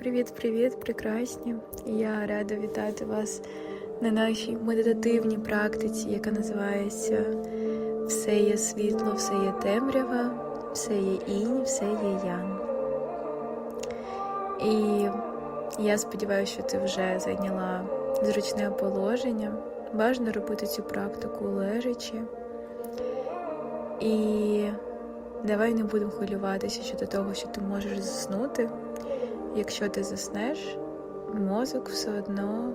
Привіт-привіт, прекрасні! Я рада вітати вас на нашій медитативній практиці, яка називається Все є світло, все є темрява, все є інь, все є ян. І я сподіваюся, що ти вже зайняла зручне положення. Бажано робити цю практику лежачи. І давай не будемо хвилюватися щодо того, що ти можеш заснути. Якщо ти заснеш, мозок все одно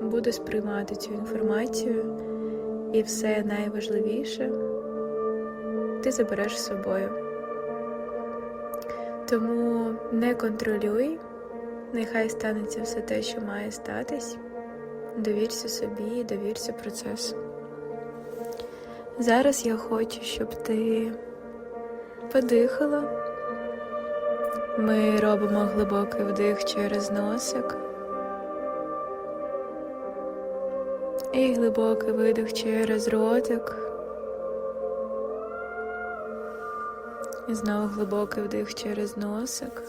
буде сприймати цю інформацію, і все найважливіше ти забереш з собою. Тому не контролюй, нехай станеться все те, що має статись. Довірся собі, довірся процесу. Зараз я хочу, щоб ти подихала. Ми робимо глибокий вдих через носик і глибокий видих через ротик. І знову глибокий вдих через носик.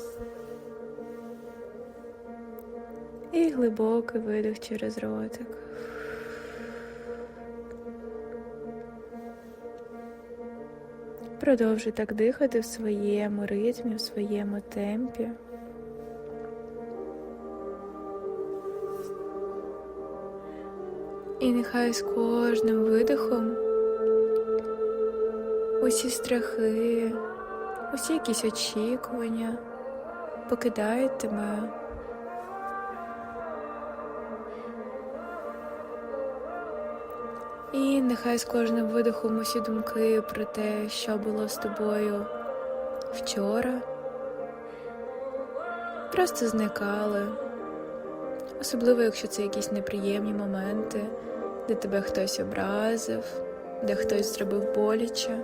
І глибокий видих через ротик. Продовжуй так дихати в своєму ритмі, в своєму темпі. І нехай з кожним видихом усі страхи, усі якісь очікування покидають тебе. І нехай з кожним видихом усі думки про те, що було з тобою вчора, просто зникали. Особливо, якщо це якісь неприємні моменти, де тебе хтось образив, де хтось зробив боляче.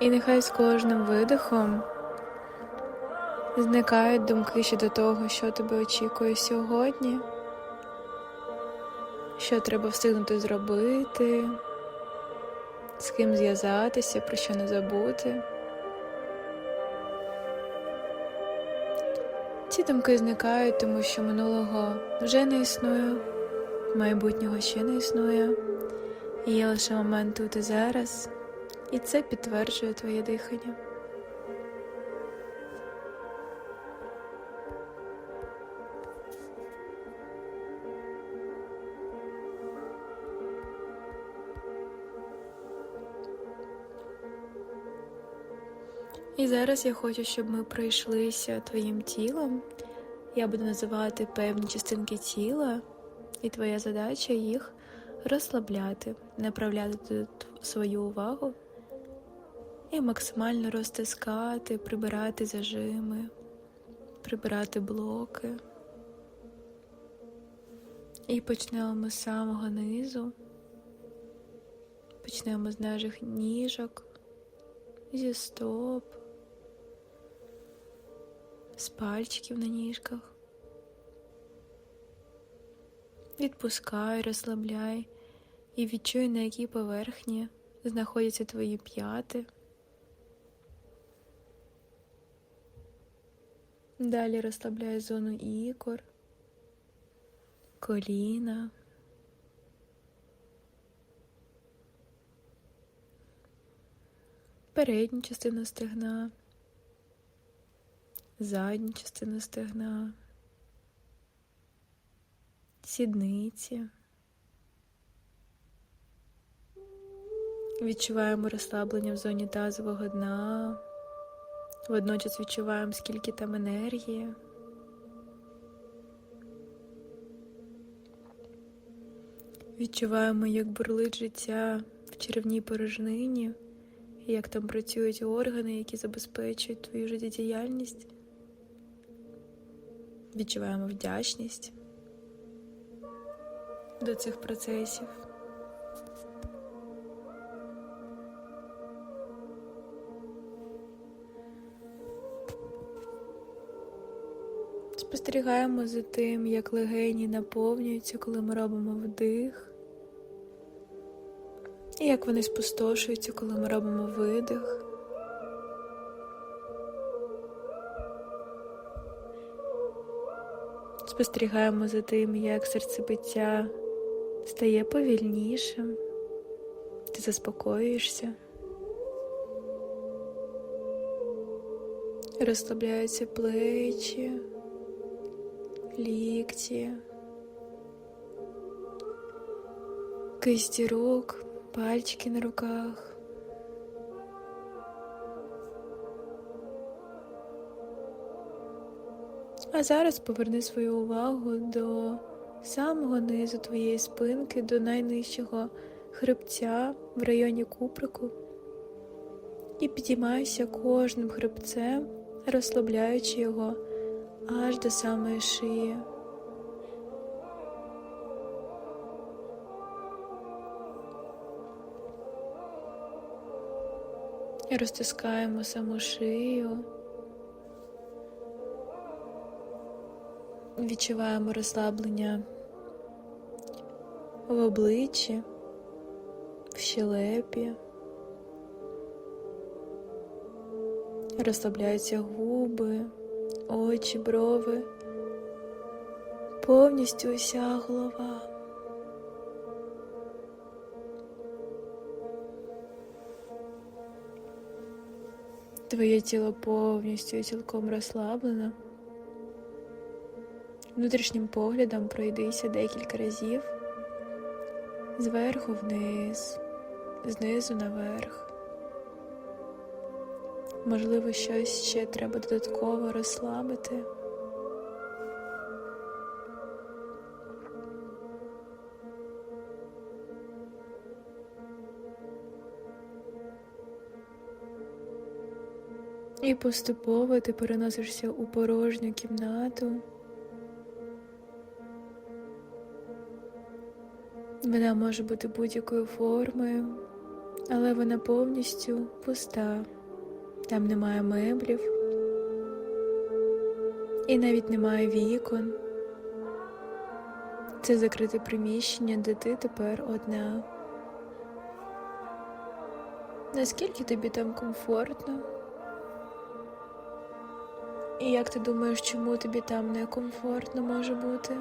І нехай з кожним видихом зникають думки щодо того, що тебе очікує сьогодні, що треба встигнути зробити, з ким зв'язатися, про що не забути. Ці думки зникають, тому що минулого вже не існує, майбутнього ще не існує. І є лише момент тут і зараз, і це підтверджує твоє дихання. І зараз я хочу, щоб ми пройшлися твоїм тілом. Я буду називати певні частинки тіла, і твоя задача їх розслабляти, направляти свою увагу і максимально розтискати, прибирати зажими, прибирати блоки. І почнемо ми з самого низу. Почнемо з наших ніжок, зі стоп, з пальчиків на ніжках. Відпускай, розслабляй і відчуй, на якій поверхні знаходяться твої п'яти. Далі розслабляй зону ікор, коліна. Передню частину стегна, задню частину стегна, сідниці. Відчуваємо розслаблення в зоні тазового дна. Водночас відчуваємо, скільки там енергії. Відчуваємо, як бурлить життя в черевній порожнині, як там працюють органи, які забезпечують твою життєдіяльність. Відчуваємо вдячність до цих процесів. Спостерігаємо за тим, як легені наповнюються, коли ми робимо вдих, І як вони спустошуються, коли ми робимо видих. Спостерігаємо за тим, як серцебиття стає повільнішим, ти заспокоюєшся, розслабляються плечі, лікті, кисті рук, пальчики на руках. А зараз поверни свою увагу до самого низу твоєї спинки, до найнижчого хребця в районі куприку і підіймайся кожним хребцем, розслабляючи його аж до самої шиї. Розтискаємо саму шию. Відчуваємо розслаблення в обличчі, в щелепі, розслабляються губи, очі, брови, повністю уся голова. Твоє тіло повністю цілком розслаблено. Внутрішнім поглядом пройдися декілька разів зверху вниз, знизу наверх. Можливо, щось ще треба додатково розслабити. І поступово ти переносишся у порожню кімнату. Вона може бути будь-якою формою, але вона повністю пуста. Там немає меблів і навіть немає вікон. Це закрите приміщення, де ти тепер одна. Наскільки тобі там комфортно? І як ти думаєш, чому тобі там некомфортно може бути?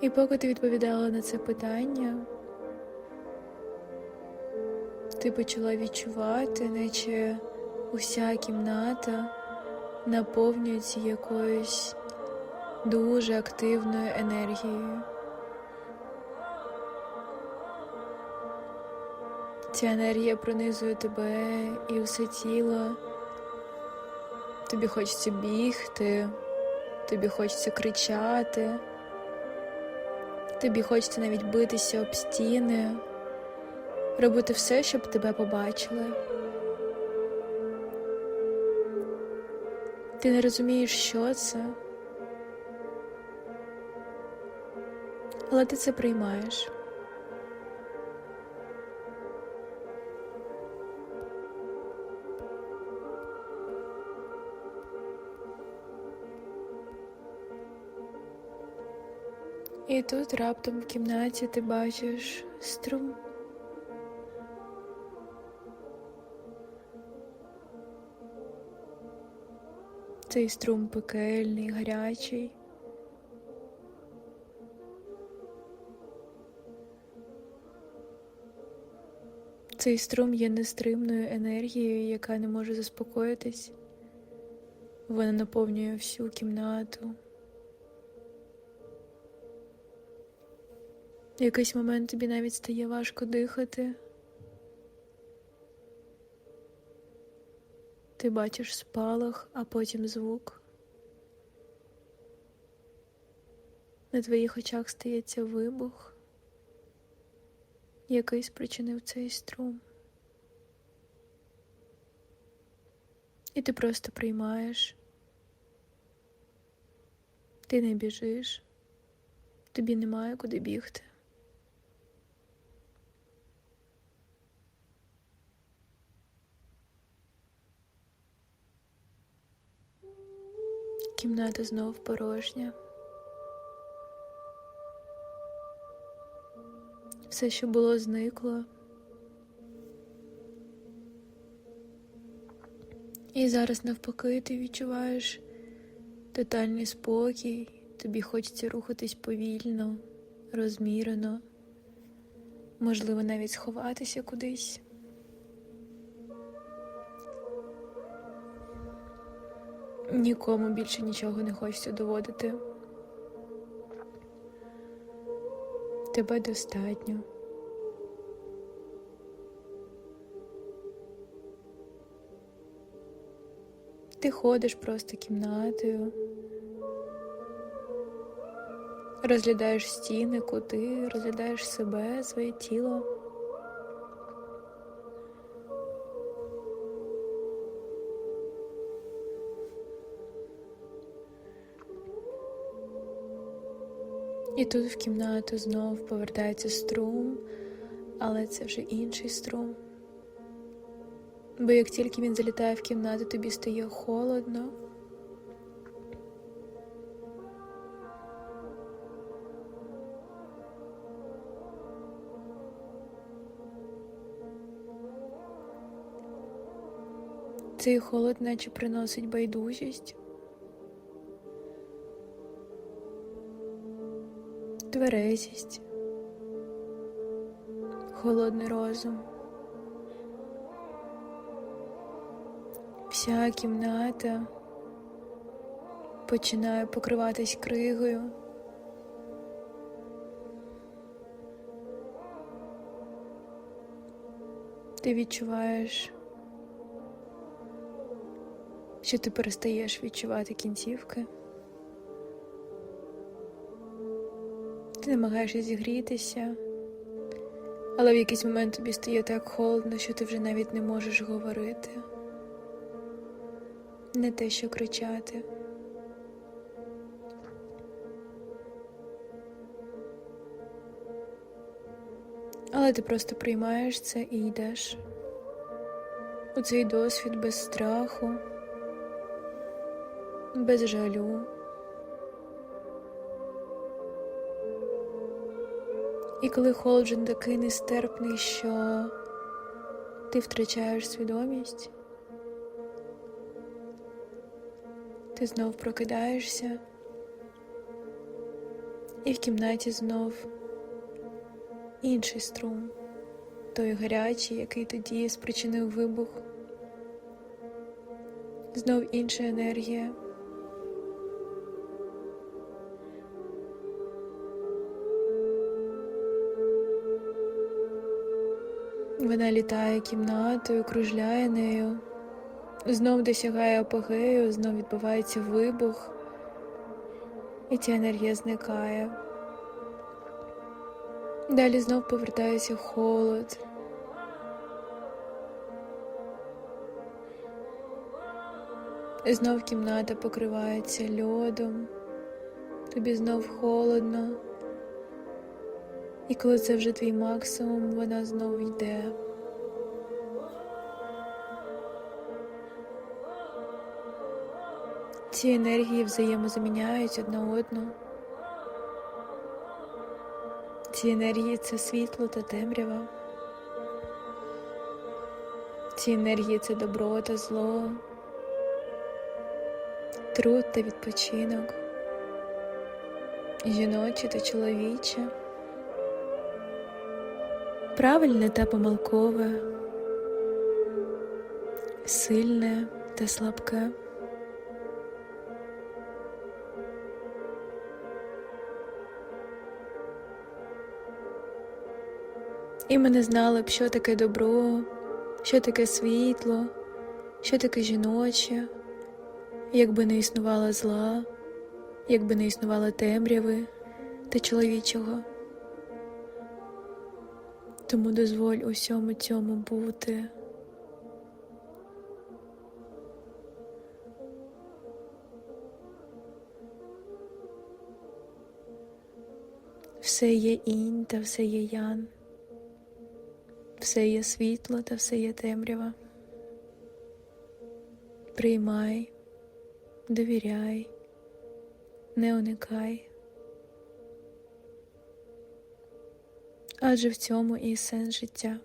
І поки ти відповідала на це питання, ти почала відчувати, наче уся кімната наповнюється якоюсь дуже активною енергією. Ця енергія пронизує тебе і все тіло. Тобі хочеться бігти, тобі хочеться кричати. Тобі хочеться навіть битися об стіни, робити все, щоб тебе побачили. Ти не розумієш, що це, але ти це приймаєш. І тут раптом в кімнаті ти бачиш струм. Цей струм пекельний, гарячий. Цей струм є нестримною енергією, яка не може заспокоїтись. Вона наповнює всю кімнату. В якийсь момент тобі навіть стає важко дихати. Ти бачиш спалах, а потім звук. На твоїх очах стається вибух, який спричинив цей струм. І ти просто приймаєш. Ти не біжиш, тобі немає куди бігти. Кімната знов порожня. Все, що було, зникло. І зараз навпаки ти відчуваєш тотальний спокій, тобі хочеться рухатись повільно, розмірено, можливо, навіть сховатися кудись. Нікому більше нічого не хочеться доводити. Тебе достатньо. Ти ходиш просто кімнатою, розглядаєш стіни, кути, розглядаєш себе, своє тіло. І тут в кімнату знов повертається струм, але це вже інший струм. Бо як тільки він залітає в кімнату, тобі стає холодно. Цей холод наче приносить байдужість. Тверезість, холодний розум. Вся кімната починає покриватись кригою. Ти відчуваєш, що ти перестаєш відчувати кінцівки. Ти намагаєшся зігрітися, але в якийсь момент тобі стає так холодно, що ти вже навіть не можеш говорити. Не те, що кричати. Але ти просто приймаєш це і йдеш у цей досвід без страху, без жалю. І коли холод вже такий нестерпний, що ти втрачаєш свідомість, ти знов прокидаєшся, і в кімнаті знов інший струм, той гарячий, який тоді спричинив вибух, знов інша енергія. Вона літає кімнатою, кружляє нею, знов досягає апогею, знов відбувається вибух, і ця енергія зникає. Далі знов повертається холод. Знов кімната покривається льодом, тобі знов холодно. І коли це вже твій максимум, вона знову йде. Ці енергії взаємозаміняють одна одну. Ці енергії це світло та темрява. Ці енергії це добро та зло, труд та відпочинок, жіноче та чоловіче правильне та помилкове, сильне та слабке. І ми не знали б, що таке добро, що таке світло, що таке жіноче, якби не існувало зла, якби не існувало темряви та чоловічого. Тому дозволь усьому цьому бути. Все є інь та все є ян, все є світло та все є темрява. Приймай, довіряй, не уникай. Адже в цьому і сенс життя.